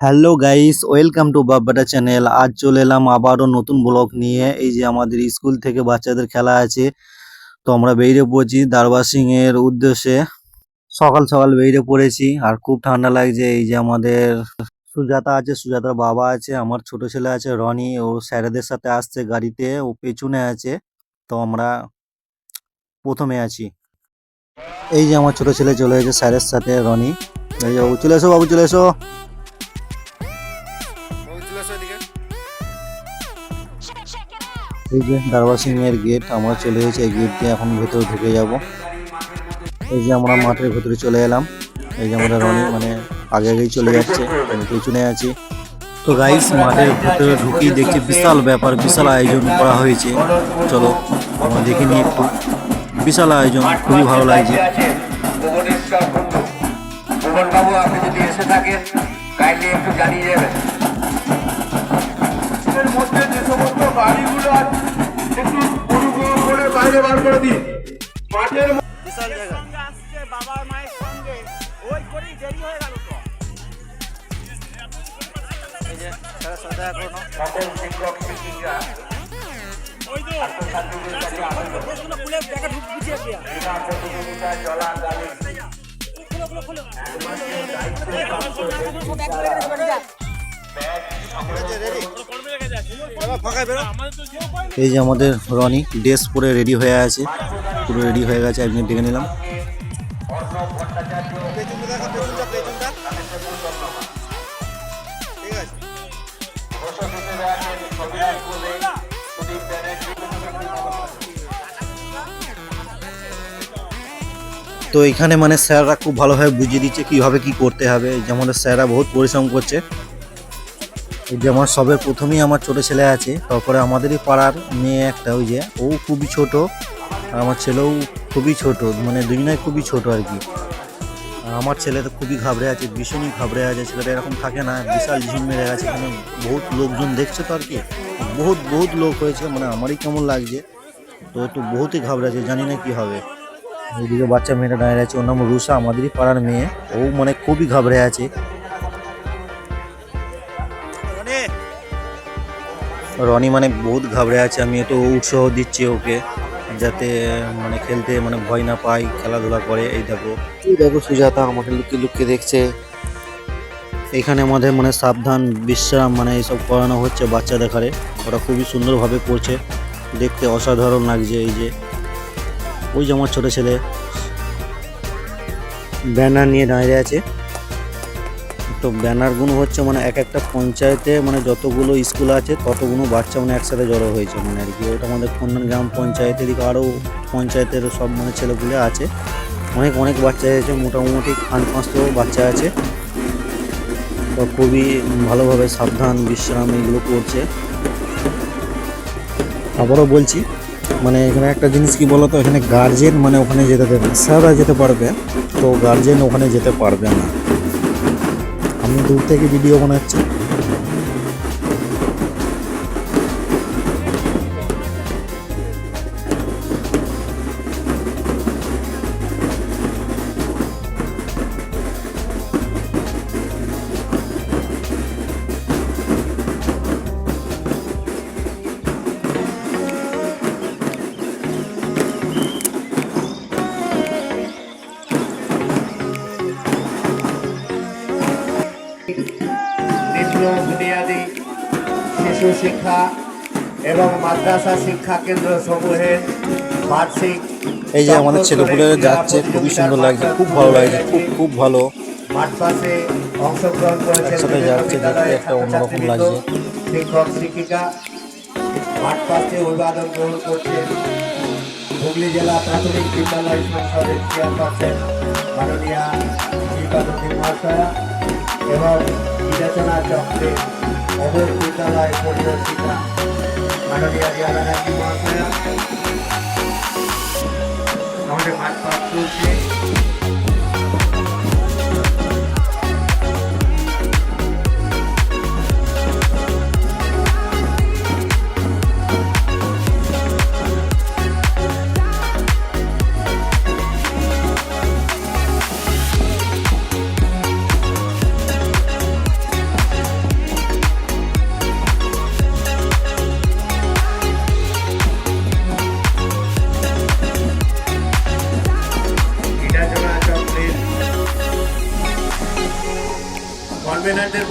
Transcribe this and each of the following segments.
Hello guys welcome to বাব্বাটা channel আজ চলে এলাম আবারও নতুন ব্লগ নিয়ে। এই যে আমাদের স্কুল থেকে বাচ্চাদের খেলা আছে। তো আমরা বেরিয়ে পড়েছি দারবা সিং এর উদ্দেশ্যে। সকাল সকাল বেরিয়ে পড়েছি আর খুব ঠান্ডা লাগছে। এই যে আমাদের সুজাতা আছে, সুজাতার বাবা আছে, আমার ছোট ছেলে আছে, রনি। ও স্যারেদের সাথে আসছে গাড়িতে, ও পেছনে আছে। তো আমরা প্রথমে আছি। এই যে আমার ছোট ছেলে চলে এসেছে স্যারের সাথে, রনি। এই যে বাবু চলে এসো বাবু, চলে এসো। এই যে দারবার সিং এর গেট আমরা চলে এসেছি এই গেট দিয়ে এখন ভেতরে ঢুকে যাব। এই যে আমরা মাঠের ভেতরে চলে এলাম। এই যে আমাদের রনি মানে আগে আগেই চলে যাচ্ছে আমি পেছনে আছি। তো গাইস মাঠের ভেতরে ঢুকিয়ে দেখছি বিশাল ব্যাপার বিশাল আয়োজন করা হয়েছে। চলো আমরা দেখে নিই একটু। বিশাল আয়োজন খুবই ভালো লাগছে। বাবু আপনি যদি এসে থাকেন কাইন্ডলি একটু জানিয়ে যাবেন আছে একটু অনুগ্রহ করে বাইরে বার করে দিন মাঠের আসছে বাবার মায়ের সঙ্গে ওই করেই দেরি হয়ে গেল তো সকল শিক্ষক শিক্ষিকা চলা গাড়ি এই যে আমাদের রনি ড্রেস পরে রেডি হয়ে আছে। পুরো রেডি হয়ে গেছে এক মিনিট ডেকে নিলাম। তো এখানে মানে স্যাররা খুব ভালোভাবে বুঝিয়ে দিচ্ছে কীভাবে কি করতে হবে। এই যে আমাদের স্যাররা বহুত পরিশ্রম করছে। এই যে আমার সবের প্রথমেই আমার ছোট ছেলে আছে, তারপরে আমাদেরই পাড়ার মেয়ে একটা, ওই যে, ও খুবই ছোট, আর আমার ছেলেও খুবই ছোট মানে দুজনাই খুবই ছোট আর কি। আমার ছেলে তো খুবই ঘাবড়ে আছে, ভীষণই ঘাবড়ে আছে, ছেলেটা এরকম থাকে না, বিশাল ঝিম মেরে গেছে এখানে বহুত লোকজন দেখছে তো আর কি, বহুত বহুত লোক হয়েছে মানে আমারই কেমন লাগছে, তো একটু বহুতই ঘাবড়ে আছে, জানি না কি হবে। ওইদিকে বাচ্চা মেয়েটা দাঁড়িয়ে আছে, ওর নাম রুষা আমাদেরই পাড়ার মেয়ে, ও মানে খুবই ঘাবড়ে আছে রনি মানে বহুত ঘাবড়ে আছে, আমি একটু উৎসাহ দিচ্ছি ওকে যাতে মানে খেলতে মানে ভয় না পায়, খেলাধুলা করে, এই দেখো। দেখো সুজাতা, আমাকে লুকিয়ে লুকিয়ে দেখছে। এখানে আমাদের মানে সাবধান, বিশ্রাম মানে এইসব করানো হচ্ছে বাচ্চাদের ঘরে ওরা খুবই সুন্দরভাবে করছে। দেখতে অসাধারণ লাগছে এই যে। ওই যে আমার ছোট ছেলে। ব্যানার নিয়ে দাঁড়িয়ে আছে। তো ব্যানারগুলো হচ্ছে মানে এক একটা পঞ্চায়েতে মানে যতগুলো স্কুল আছে, ততগুলো বাচ্চা মানে একসাথে জড়ো হয়েছে মানে আর কি। ওটা আমাদের কন্যান গ্রাম পঞ্চায়েত, এদিকে আরও পঞ্চায়েতের সব মানে ছেলেগুলো আছে। অনেক অনেক বাচ্চা আছে মোটামুটি খান পাঁচশো বাচ্চা আছে। তো খুবই ভালোভাবে সাবধান, বিশ্রাম এগুলো করছে। আবারও বলছি মানে এখানে একটা জিনিস কি বলতো, এখানে গার্জেন মানে ওখানে যেতে দেবে স্যাররা যেতে পারবে, তো গার্জেন ওখানে যেতে পারবে না। আমি দূর থেকে ভিডিও বানাচ্ছি। শিক্ষা এবং মাদ্রাসা শিক্ষা কেন্দ্র সমূহের বার্ষিক এই যে আমাদের ছেলেপুলে যাচ্ছে খুবই সুন্দর লাগছে খুব ভালো লাগছে খুব খুব ভালো মাঠ পাশে অংশগ্রহণ করেছেন যাচ্ছে দেখতে একটা অন্যরকম লাগছে। শিক্ষক শিক্ষিকা মাঠ পাশে অভিবাদন গ্রহণ করছেন হুগলি জেলা প্রাথমিক বিদ্যালয় সংসদের চেয়ারপারসন মাননীয়া দীপানন্দী মহাশয়া এবং বিবেচনা চক্রে অবৈধ বিদ্যালয় পরিদর্শিকা মাননীয়া রিয়া ব্যানার্জি মহাশয়া আমাদের মাঠ পাশ চলছে কনভেনারদের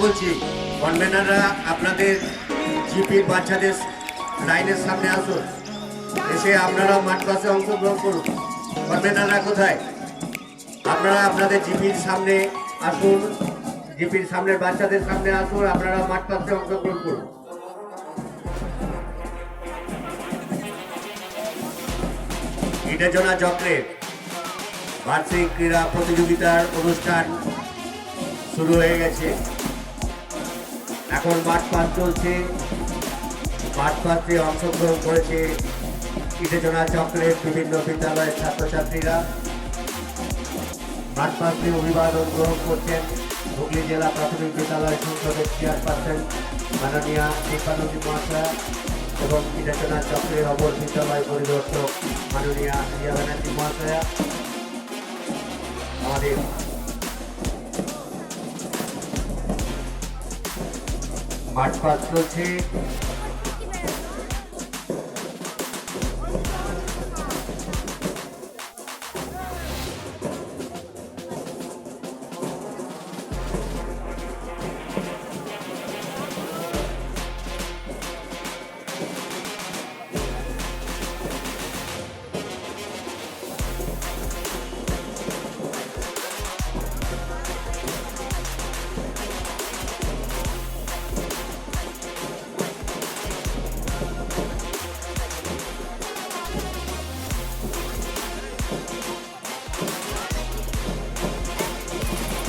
বলছি কনভেনাররা আপনাদের জিপির বাচ্চাদের লাইনের সামনে আসুন। এসে আপনারা মাঠ পাশে অংশগ্রহণ করুন। কনভেনাররা কোথায়? আপনারা আপনাদের জিপির সামনে আসুন। জিপির সামনের বাচ্চাদের সামনে আসুন, আপনারা মাঠ পাশে অংশগ্রহণ করুন। ইটেজনা চক্রের বার্ষিক ক্রীড়া প্রতিযোগিতার অনুষ্ঠান শুরু হয়ে গেছে। এখন মাঠ পাস চলছে। মাঠ পাসে অংশগ্রহণ করেছে ইটেজনা চক্রের বিভিন্ন বিদ্যালয়ের ছাত্রছাত্রীরা। মাঠ পাসে অভিবাদন গ্রহণ করছেন হুগলি জেলা প্রাথমিক বিদ্যালয় সংসদের চেয়ারপারসন মাননীয়া দীপানন্দী মহাশয়া এবং ইটেজনা চক্রের অপর বিদ্যালয় পরিদর্শক মাননীয়া রিয়া ব্যানার্জি মহাশয়া। আমাদের মাঠ পাস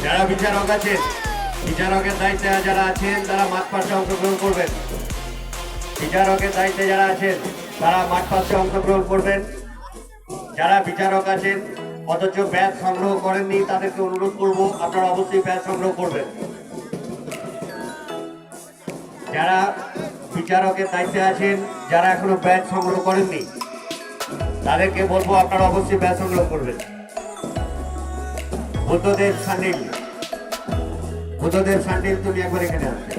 যারা বিচারক আছেন, বিচারকের দায়িত্বে যারা আছেন, তারা মাঠ পাশে অংশগ্রহণ করবেন। বিচারকের দায়িত্বে যারা আছেন, তারা মাঠ পাশে অংশগ্রহণ করবেন। যারা বিচারক আছেন, অথচ ব্যাচ সংগ্রহ করেননি, তাদেরকে অনুরোধ করব, আপনারা অবশ্যই ব্যাচ সংগ্রহ করবেন। যারা বিচারকের দায়িত্বে আছেন, যারা এখনও ব্যাচ সংগ্রহ করেননি, তাদেরকে বলব আপনারা অবশ্যই ব্যাচ সংগ্রহ করবেন। বুদ্ধদেব সান্ডিল বুদ্ধদেব সান্ডিল তুমি একবার এখানে আসবে।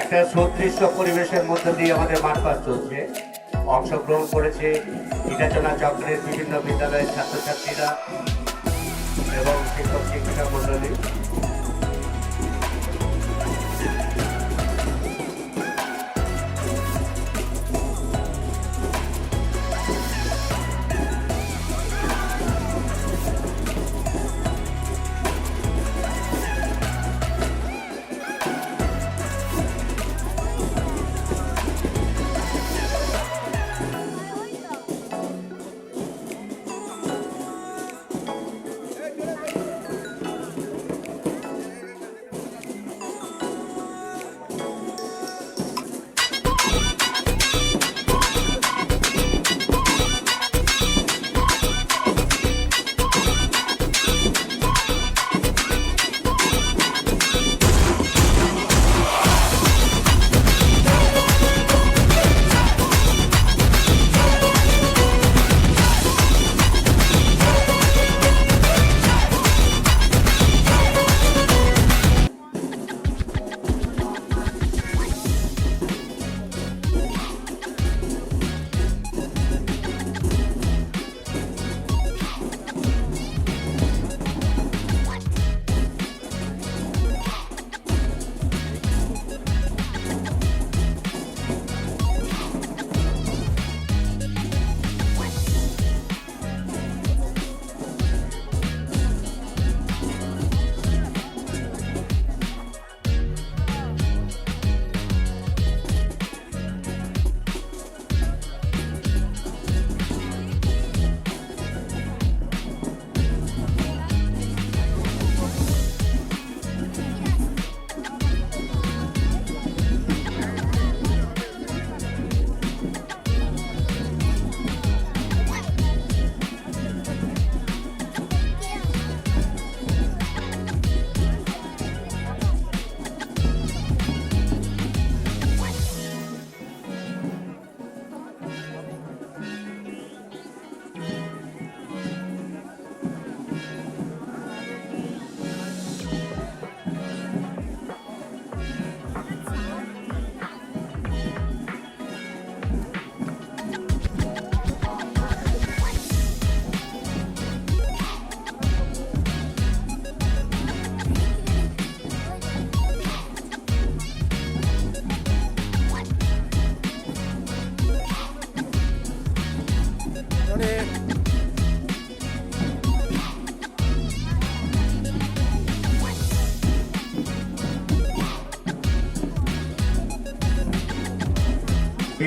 একটা সদৃশ্য পরিবেশের মধ্যে দিয়ে আমাদের মাঠ চলছে। অংশগ্রহণ করেছে ইটাচনা চক্রের বিভিন্ন বিদ্যালয়ের ছাত্রছাত্রীরা এবং শিক্ষক শিক্ষিকা মন্ডলী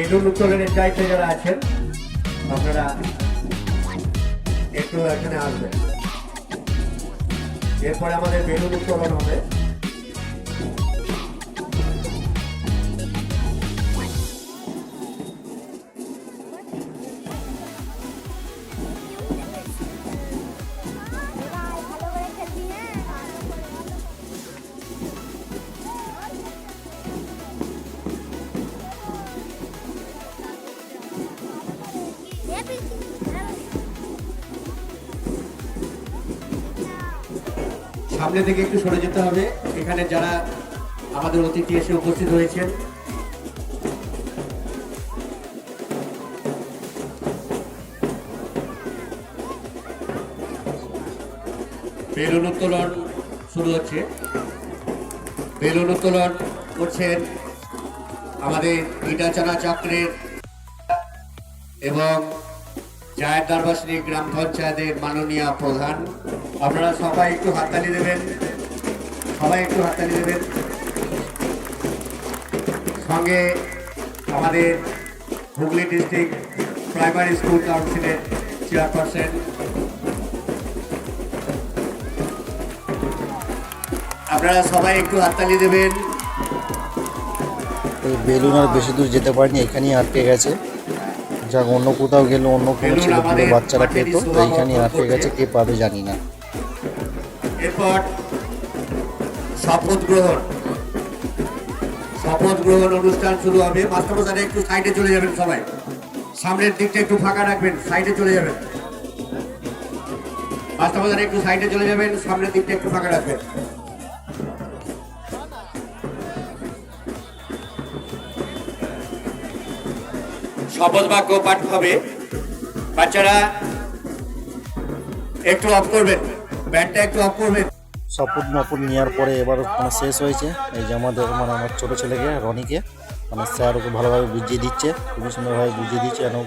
বেলুন উত্তোলনের দায়িত্বে যারা আছেন আপনারা একটু এখানে আসবেন। এরপরে আমাদের বেলুন উত্তোলন হবে। সামনে থেকে একটু সরে যেতে হবে। এখানে যারা আমাদের অতিথি এসে উপস্থিত হয়েছেন। বেলুন উত্তোলন শুরু হচ্ছে। বেলুন উত্তোলন করছেন আমাদের ইটাচারা চক্রের এবং জায়ের দরবাসনী গ্রাম পঞ্চায়েতের মাননীয় প্রধান। আপনারা সবাই একটু হাততালি দেবেন। সবাই একটু হাততালি দেবেন। সঙ্গে আমাদের হুগলি ডিস্ট্রিক্ট প্রাইমারি স্কুল কাউন্সিলের চেয়ারপারসন। আপনারা সবাই একটু হাততালি দেবেন। বেলুন আর বেশি দূর যেতে পারেনি এখানেই আটকে গেছে। যাক অন্য কোথাও গেলে অন্য কোনো ছেলে বাচ্চারা পেতো তো শোভা এইখানেই আটকে গেছে কে পাবে জানি না। এরপর শপথ গ্রহণ। শপথ গ্রহণ অনুষ্ঠান শুরু হবে। মাস্টারমশাইরা একটু সাইডে চলে যাবেন সবাই। সামনের দিকটা একটু ফাঁকা রাখবেন সাইডে চলে যাবেন। মাস্টারমশাইরা একটু সাইডে চলে যাবেন, সামনের দিকটা একটু ফাঁকা রাখবেন। শপথ বাক্য পাঠ হবে। বাচ্চারা, একটু অফ করবেন। ব্যান্ডটা একটু করবে। নেওয়ার পরে এবার মানে শেষ হয়েছে। এই যে আমাদের মানে আমার ছোটো ছেলেকে, রনিকে মানে স্যার ওকে ভালোভাবে বুঝিয়ে দিচ্ছে, খুবই সুন্দরভাবে বুঝিয়ে দিচ্ছে যেন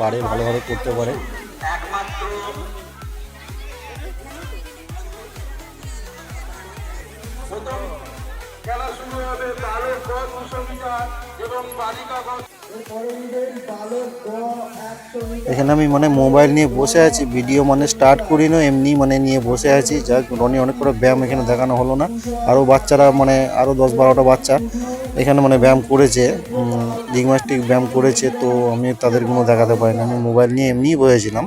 পারে, ভালোভাবে করতে পারে। প্রথম খেলা শুরু হবে বালক ক মিটার এবং বালিকা ক এখানে আমি মানে মোবাইল নিয়ে বসে আছি, ভিডিও মানে স্টার্ট করি না, এমনি মানে নিয়ে বসে আছি। যাক রনি অনেক করে ব্যায়াম এখানে দেখানো হলো না। আরও বাচ্চারা মানে আরও দশ বারোটা বাচ্চা এখানে মানে ব্যায়াম করেছে। জিমনাস্টিক ব্যায়াম করেছে, তো আমি তাদেরগুলো দেখাতে পারিনি আমি মোবাইল নিয়ে এমনিই বসেছিলাম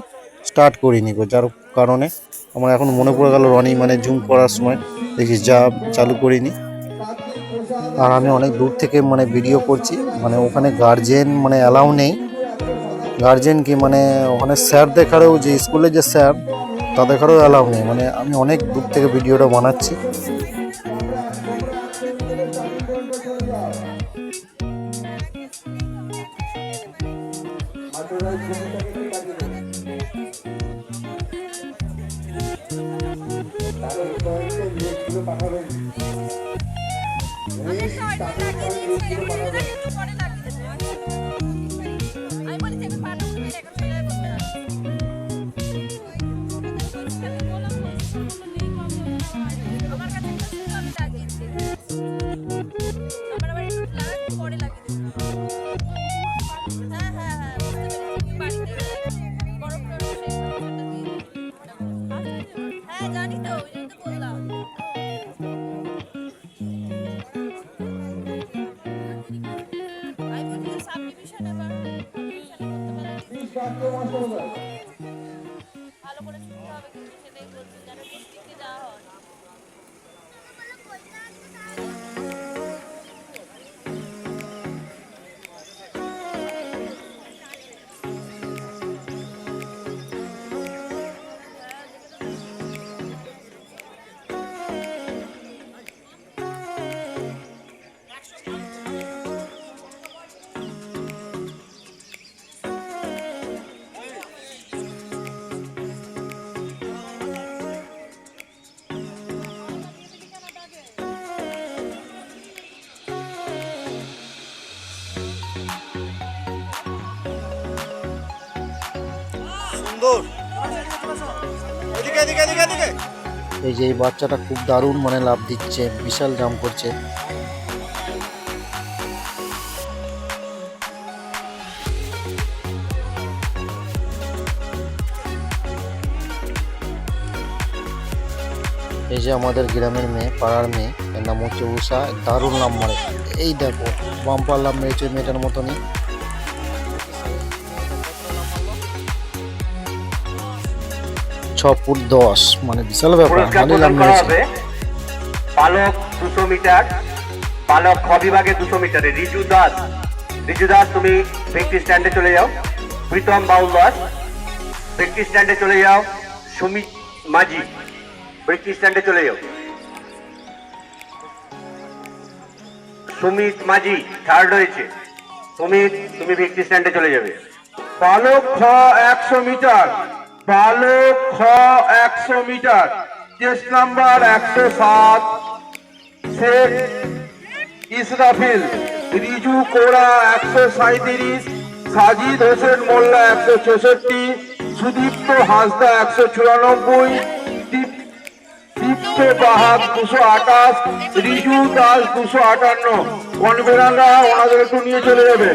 স্টার্ট করিনি যার কারণে আমার এখন মনে পড়ে গেল রনি মানে জুম করার সময়। দেখি যা চালু করিনি। আর আমি অনেক দূর থেকে মানে ভিডিও করছি। মানে ওখানে গার্জেন মানে অ্যালাউ নেই। গার্জেন কি মানে ওখানে স্যার দেখারও যে স্কুলে যে স্যার তা দেখারও অ্যালাউ নেই। মানে আমি অনেক দূর থেকে ভিডিওটা বানাচ্ছি। আমি এই যে এই বাচ্চাটা খুব দারুণ মানে লাভ দিচ্ছে, বিশাল জাম্প করছে। এই যে আমাদের গ্রামের মেয়ে, পাড়ার মেয়ে, এর নাম হচ্ছে উষা দারুণ নাম মারে। এই দেখো বাম্পার লাভ মেরেছে মেয়েটার মতনই। ছ ফুট দশ মানে বিশাল ব্যাপার করা হবে বালক দুশো মিটার বালক খ বিভাগে দুশো মিটারে রিজু দাস। রিজু দাস তুমি ব্যক্তি স্ট্যান্ডে চলে যাও। প্রীতম বাউল দাস ব্যক্তি স্ট্যান্ডে চলে যাও। সুমিত মাঝি ব্যক্তি স্ট্যান্ডে চলে যাও। সুমিত মাঝি থার্ড হয়েছে। সুমিত তুমি ব্যক্তি স্ট্যান্ডে চলে যাবে। বালক খ একশো মিটার বালক খ একশো মিটার। চেস্ট নাম্বার একশো সাত। শেখ ইসরাফিল রিজু কোড়া একশো সাঁত্রিশ সাজিদ হোসেন মোল্লা একশো ছেষট্টি সুদীপ্ত হাসদা একশো চুরানব্বই দীপ- দীপ্ত বাহাদ দুশো আঠাশ রিজু দাস দুশো আটান্ন। কনভেনাররা ওনাদের একটু নিয়ে চলে যাবে?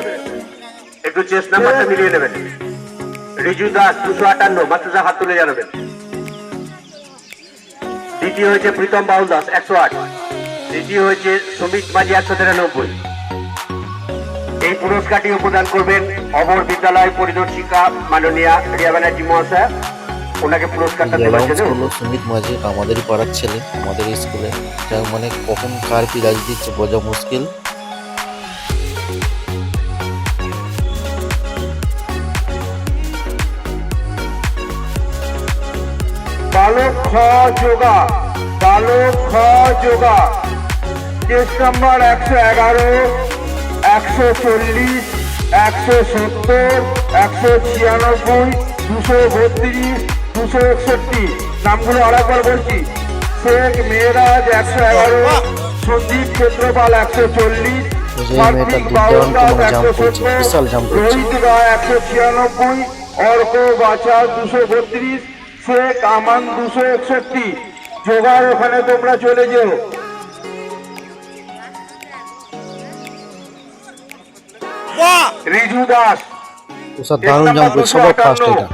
একটু চেস্ট নাম্বারটা মিলিয়ে নেবেন। রিজু দাস দুশো আটান্ন মাত্র হাত তুলে জানাবেন। দ্বিতীয় হয়েছে প্রীতম বাউল দাস একশো আট। তৃতীয় হয়েছে সুমিত মাঝি একশো তিরানব্বই। এই পুরস্কারটিও প্রদান করবেন অমর বিদ্যালয় পরিদর্শিকা মাননীয়া রিয়া ব্যানার্জি মহাশয়। ওনাকে পুরস্কারটা দেওয়ার অ্যানাউন্স জন্য করল সুমিত মাঝি আমাদেরই পাড়ার ছেলে আমাদের স্কুলে। যার মানে কখন কার পিরাজ দিচ্ছে বোঝা মুশকিল। বালক খ যোগা বালক খ যোগা টেস্ট নাম্বার একশো এগারো একশো চল্লিশ একশো সত্তর একশো ছিয়ানব্বই দুশো বত্রিশ দুশো একষট্টি। নামগুলো আরেকবার বলছি। শেখ মেয়েরাজ একশো এগারো সন্দীপ ক্ষেত্রপাল একশো চল্লিশ করছে, বিশাল জাম্প করছে। রোহিত রায় একশো ছিয়ানব্বই অর্ক বাচার দুশো বত্রিশ শেখ আমান দুশো একষট্টি। জোগাড় ওখানে তোমরা চলে যেও। রিজু দাস। দারুণ জাম্প সবার ফার্স্ট এটা।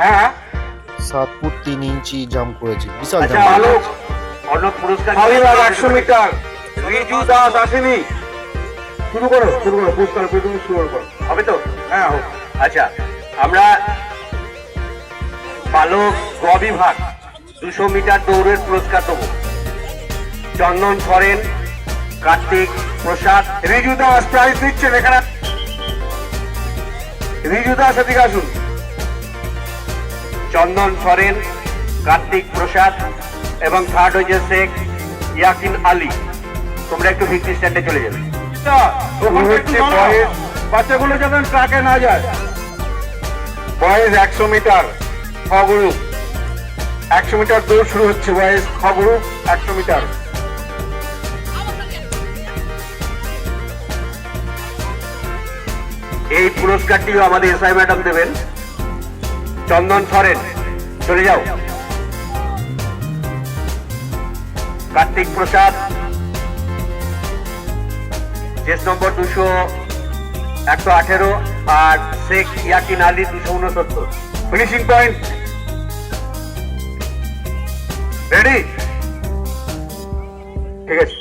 হ্যাঁ? সাত ফুট তিন ইঞ্চি জাম্প করেছে বিশাল জাম্প পুরস্কার ফালিবার একশো মিটার। রিজু দাস আসেনি। শুরু করো শুরু করো পুরস্কার তুমি শুরু করো। হবে তো? হ্যাঁ হোক আচ্ছা আমরা বালক গ বিভাগ দুশো মিটার দৌড়ের পুরস্কার দেবো। চন্দন সরেন, কার্তিক প্রসাদ, রিজু দাস প্রাইজ দিচ্ছেন এখানে। রিজু দাস, এদিকে আসুন। চন্দন সরেন, কার্তিক প্রসাদ এবং থার্ড হয়েছে শেখ ইয়াকিন আলী। তোমরা একটু ভিত্তি স্ট্যান্ডে চলে যাবে। বাচ্চাগুলো যেন ট্রাকে না যায় বয়েস একশো মিটার খগুরু একশো মিটার দৌড় শুরু হচ্ছে, বয়েস খগুরু একশো মিটার। এই পুরস্কারটিও আমাদের এসআই ম্যাডাম দেবেন। চন্দন সরেন, চলে যাও। কার্তিক প্রসাদ। চেস নম্বর দুশো একশো আঠেরো। আর শেখ ইয়াকিন আলী দুশো উনসত্তর ফিনিশিং পয়েন্ট রেডি ঠিক আছে।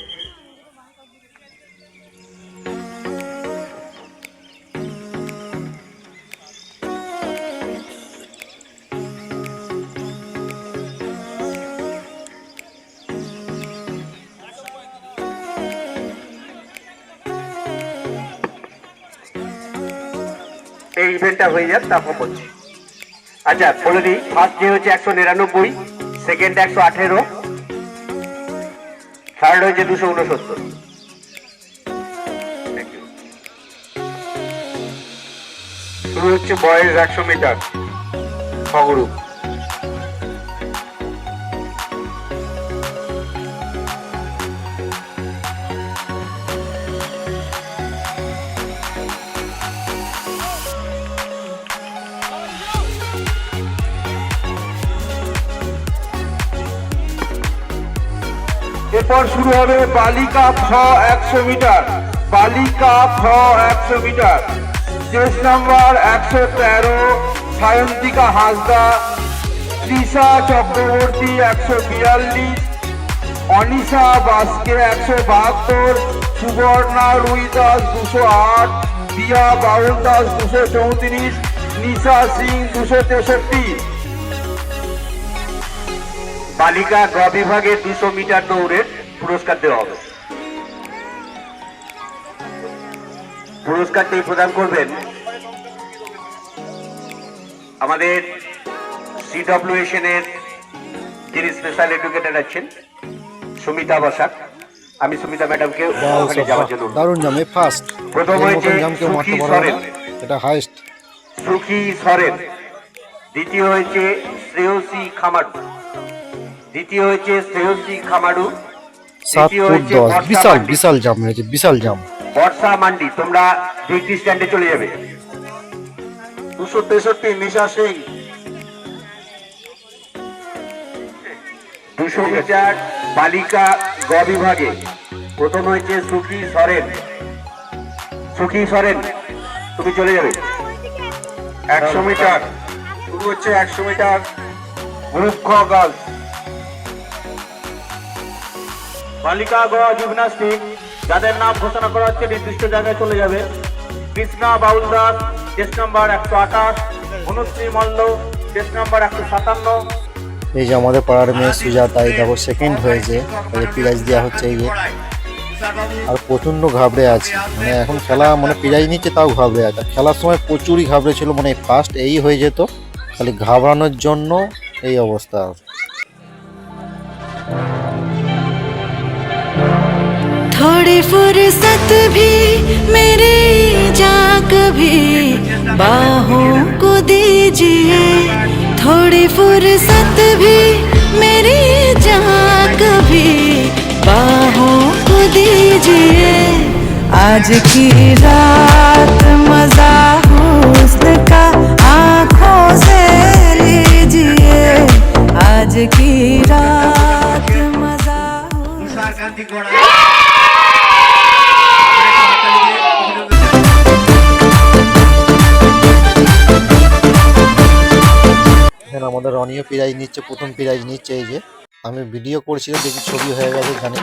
ইভেন্টটা হয়ে যাক তারপর বলছি আচ্ছা বলে দিই ফার্স্ট যে হচ্ছে একশো নিরানব্বই সেকেন্ড একশো আঠেরো থার্ড হয়েছে দুশো উনসত্তর। শুরু হচ্ছে বয়স একশো মিটার খগুরু এরপর শুরু হবে বালিকা খ একশো মিটার। বালিকা খ একশো মিটার। চেস নাম্বার একশো তেরো, সায়ন্তিকা হাসদা। তৃষা চক্রবর্তী একশো বিয়াল্লিশ, অনিশা বাস্কে একশো বাহাত্তর, সুবর্ণা রুই দাস দুশো আট দিয়া বাউল দাস দুশো চৌত্রিশ, নিশা সিং দুশো তেষট্টি। বালিকা গ বিভাগে দুশো মিটার দৌড়ের পুরস্কার দেওয়া হবে। পুরস্কারটি প্রদান করবেন আমাদের সিডব্লিউএশন এর যিনি স্পেশাল এডুকেটর আছেন সুমিতা বসাক। আমি সুমিতা ম্যাডামকে ওখানে যাওয়ার জন্য দারুণ জাম ফার্স্ট প্রথম হয়েছে সুখী সরেন। এটা হাইস্ট সুখী সরেন। দ্বিতীয় হয়েছে শ্রেয়সী খামারু। দ্বিতীয় হয়েছে শ্রেয়সী খামারু। সাত ফুট দশ। বিশাল বিশাল জাম হয়েছে বিশাল জাম। বর্ষা মান্ডি তোমরা ভিক্টি স্ট্যান্ডে চলে যাবে। দুশো তেষট্টি নিশা সিং। দুশো মিটার বালিকা গ বিভাগে প্রথম হয়েছে সুখী সরেন। সুখী সরেন তুমি চলে যাবে। একশো মিটার। শুরু হচ্ছে একশো মিটার। গ্রুপ গার্লস বালিকা গ জিমনাস্টিক যাদের নাম ঘোষণা করা হচ্ছে নির্দিষ্ট জায়গায় চলে যাবে। কৃষ্ণা বাউল দাস টেস্ট নাম্বার একশো আঠাশ। অনুশ্রী মল্ল টেস্ট নাম্বার একশো সাতান্ন। এই যে আমাদের পাড়ার মেয়ে সুজাতা এই দেখো সেকেন্ড হয়েছে। প্রাইজ দেওয়া হচ্ছে এই যে। আর প্রচণ্ড ঘাবড়ে আছে। মানে এখন খেলা মানে প্রাইজ নিচ্ছে তাও ঘাবড়ে আছে। খেলার সময় প্রচুরই ঘাবড়ে ছিল। মানে ফার্স্ট এই হয়ে যেত। খালি ঘাবড়ানোর জন্য এই অবস্থা। थोड़ी फुर्सत भी मेरी जा कभी बाहों को दीजिए थोड़ी फुर्सत भी मेरी जा कभी बाहों को दीजिए। आज की रात मज़ा हुस्न का आँखों से लीजिए। आज की रात मज़ा দেখেন আমাদের রনিও প্রাইজ নিচ্ছে, প্রথম প্রাইজ নিচ্ছে এই যে। আমি ভিডিও করছিলাম, দেখি ছবি হয়ে গেছে জানি